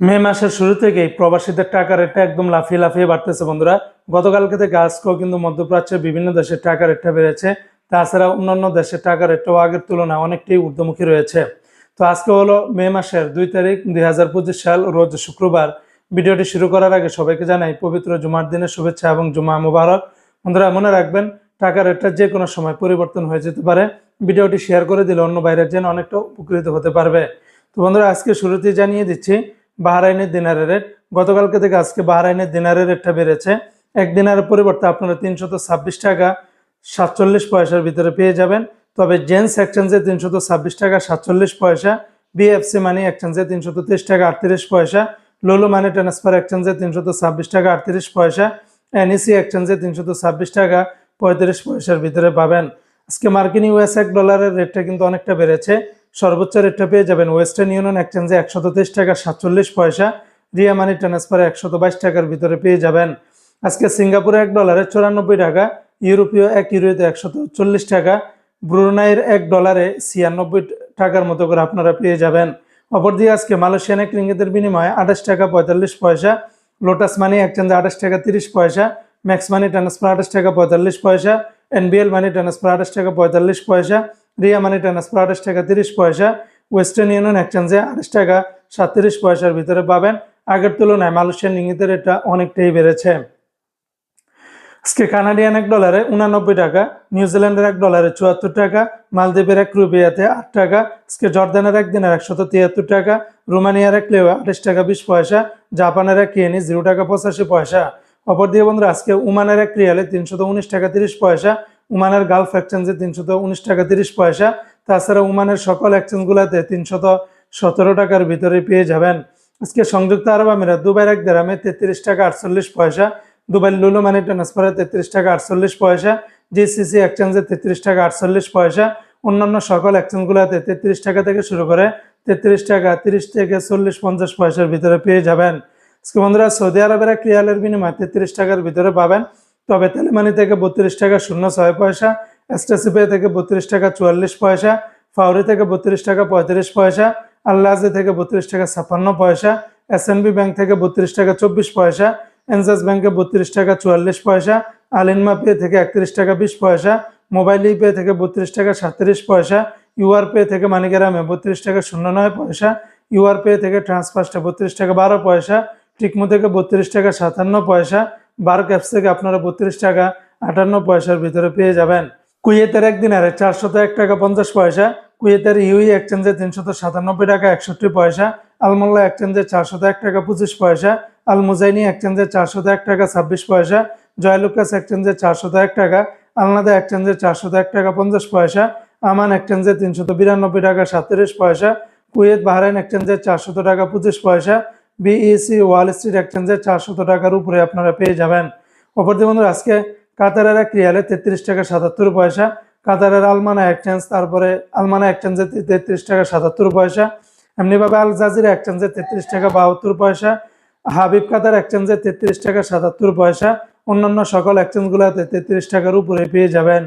মে মাসের শুরু থেকেই প্রবাসীদের টাকা রেটটা একদম লাফিয়ে লাফিয়ে বাড়তেছে বন্ধুরা। গতকালকে থেকে আজকেও কিন্তু মধ্যপ্রাচ্যের বিভিন্ন দেশের টাকা রেটটা বেড়েছে। তাছাড়া অন্যান্য দেশের টাকা রেটটাও আগের তুলনায় অনেকটাই ঊর্ধ্বমুখী রয়েছে। তো আজকে হলো মে মাসের দুই তারিখ দুই হাজার পঁচিশ সাল, রোজ শুক্রবার। ভিডিওটি শুরু করার আগে সবাইকে জানাই পবিত্র জুমার দিনের শুভেচ্ছা এবং জুমা মুবারক। বন্ধুরা, মনে রাখবেন, টাকা রেটটা যে কোনো সময় পরিবর্তন হয়ে যেতে পারে। ভিডিওটি শেয়ার করে দিলে অন্য বাইরের জন্য অনেকটা উপকৃত হতে পারবে। তো বন্ধুরা, আজকে শুরুতেই জানিয়ে দিচ্ছি বাহরাইনের দিনারের রেট গতকালকে থেকে আজকে বাহরাইনের দিনারের রেটটা বেড়েছে। এক দিনারের পরিবর্তে আপনারা তিনশত ছাব্বিশ টাকা সাতচল্লিশ পয়সার ভিতরে পেয়ে যাবেন। তবে জেন্টস এক্সচেঞ্জে তিনশত ছাব্বিশ টাকা, সাতচল্লিশ পয়সা। বিএফসি মানি এক্সচেঞ্জে তিনশত তিরিশ টাকা, আটত্রিশ পয়সা। লোলো মানি ট্রান্সফার এক্সচেঞ্জে তিনশত ছাব্বিশ টাকা, আটত্রিশ পয়সা। এনইসি এক্সচেঞ্জে তিনশত ছাব্বিশ টাকা, পঁয়ত্রিশ পয়সার ভিতরে পাবেন। আজকে মার্কিন ইউএস এক ডলারের রেটটা কিন্তু অনেকটা বেড়েছে। সর্বোচ্চ রেটটা পেয়ে যাবেন ওয়েস্টার্ন ইউনিয়ন এক্সচেঞ্জে একশত তেইশ টাকা, সাতচল্লিশ পয়সা। রিয়া মানি ট্রান্সফারে একশত বাইশ টাকার ভিতরে পেয়ে যাবেন। আজকে সিঙ্গাপুরে এক ডলারে চুরানব্বই টাকা, ইউরোপীয় এক ইউরোতে একশত চল্লিশ টাকা, ব্রুনাইয়ের এক ডলারে ছিয়ানব্বই টাকার মতো করে আপনারা পেয়ে যাবেন। অপরদিকে আজকে মালয়েশিয়ান এক রিঙ্গিতের বিনিময়ে আঠাশ টাকা, পঁয়তাল্লিশ পয়সা লোটাস মানি এক্সচেঞ্জে আঠাশ টাকা, তিরিশ পয়সা ম্যাক্স মানি ট্রান্সফার আঠাশ টাকা, পঁয়তাল্লিশ পয়সা এনবিএল মানি ট্রান্সফার আঠাশ টাকা, পঁয়তাল্লিশ পয়সা রিয়া মানি ট্রান্সফার আঠাশ টাকা তিরিশ পয়সা। ওয়েস্টার্ন ইউনিয়ন এক্সচেঞ্জে আঠাশ টাকা সাতত্রিশ পয়সার ভিতরে পাবেন। আগের তুলনায় মালয়েশিয়ান রিঙ্গিতের এটা অনেকটাই বেড়েছে। আজকে কানাডিয়ান এক ডলারে উনানব্বই টাকা নিউজিল্যান্ডের এক ডলারে চুয়াত্তর টাকা, মালদ্বীপের এক রুপিয়াতে আট টাকা, আজকে জর্দানের এক দিনের একশত তিয়াত্তর টাকা, রোমানিয়ার এক লেওয়া আঠাশ টাকা বিশ পয়সা, জাপানের এক কিয়েনি জিরো টাকা পঁচাশি পয়সা। অপর দিয়ে বন্ধুরা, আজকে উমানের এক রিয়ালে তিনশত উনিশ টাকা তিরিশ পয়সা উমানের গালফ এক্সচেঞ্জে তিনশত উনিশ টাকা তিরিশ পয়সা। তাছাড়া উমানের সকল এক্সচেঞ্জগুলোতে তিনশত সতেরো টাকার ভিতরে পেয়ে যাবেন। আজকে সংযুক্ত আরব আমিরাত, দুবাইয়ের এক দেরামে তেত্রিশ টাকা আটচল্লিশ পয়সা। দুবাই লুলু মানি ট্রান্সফারে তেত্রিশ টাকা আটচল্লিশ পয়সা। জিসিসি এক্সচেঞ্জে তেত্রিশ টাকা আটচল্লিশ পয়সা। অন্যান্য সকল এক্সচেঞ্জগুলোতে তেত্রিশ টাকা থেকে শুরু করে তেত্রিশ টাকা তিরিশ থেকে চল্লিশ পঞ্চাশ পয়সার ভিতরে পেয়ে যাবেন। আজকে বন্ধুরা সৌদি আরবের এক রিয়ালের বিনিময়ে তেত্রিশ টাকার ভিতরে পাবেন। তবে তেলেমানি থেকে বত্রিশ টাকা শূন্য ছয় পয়সা এসটিসিপে থেকে বত্রিশ টাকা চুয়াল্লিশ পয়সা ফাউরি থেকে বত্রিশ টাকা পঁয়ত্রিশ পয়সা আল্লাহাজে থেকে বত্রিশ টাকা ছাপ্পান্ন পয়সা এসএনবি ব্যাংক থেকে বত্রিশ টাকা চব্বিশ পয়সা এনজাস ব্যাংকে বত্রিশ টাকা চুয়াল্লিশ পয়সা আলিনমা পে থেকে একত্রিশ টাকা বিশ পয়সা মোবাইল পে থেকে বত্রিশ টাকা সাতত্রিশ পয়সা ইউআর পে থেকে মানিকেরামে বত্রিশ টাকা শূন্য নয় পয়সা ইউআর পে থেকে ট্রান্সফার্সটা বত্রিশ টাকা বারো পয়সা টিকমো থেকে বত্রিশ টাকা সাতান্ন পয়সা বার্ক অ্যাপস থেকে আপনারা বত্রিশ টাকা আটান্ন পয়সার ভিতরে পেয়ে যাবেন। কুয়েতের একদিন আরে চারশত এক টাকা পঞ্চাশ পয়সা, কুয়েতের ইউই এক্সচেঞ্জে তিনশত সাতানব্বই টাকা একষট্টি পয়সা, আলমোল্লা এক্সচেঞ্জে চারশত এক টাকা পঁচিশ পয়সা আল মুজাইনি এক্সচেঞ্জে চারশত এক টাকা ছাব্বিশ পয়সা, জয়লুকাস এক্সচেঞ্জে চারশত এক টাকা, আলনাদা এক্সচেঞ্জে চারশত এক টাকা পঞ্চাশ পয়সা, আমান এক্সচেঞ্জে তিনশত বিরানব্বই টাকা সাতত্রিশ পয়সা, কুয়েত বাহরাইন এক্সচেঞ্জে চারশত টাকা পঁচিশ পয়সা বিইসি ওয়াল স্ট্রিট এক্সচেঞ্জে চারশত টাকার উপরে আপনারা পেয়ে যাবেন। অপরদি বন্ধুরা, আজকে কাতারের এক রিয়ালে তেত্রিশ টাকা সাতাত্তর পয়সা, কাতারের আলমানা এক্সচেঞ্জ তারপরে আলমানা এক্সচেঞ্জে তেত্রিশ টাকা সাতাত্তর পয়সা, এমনিভাবে আল জাজিরা এক্সচেঞ্জে তেত্রিশ টাকা বাহাত্তর পয়সা, হাবিব কাতার এক্সচেঞ্জে তেত্রিশ টাকা সাতাত্তর পয়সা, অন্যান্য সকল এক্সচেঞ্জগুলোতে তেত্রিশ টাকার উপরে পেয়ে যাবেন।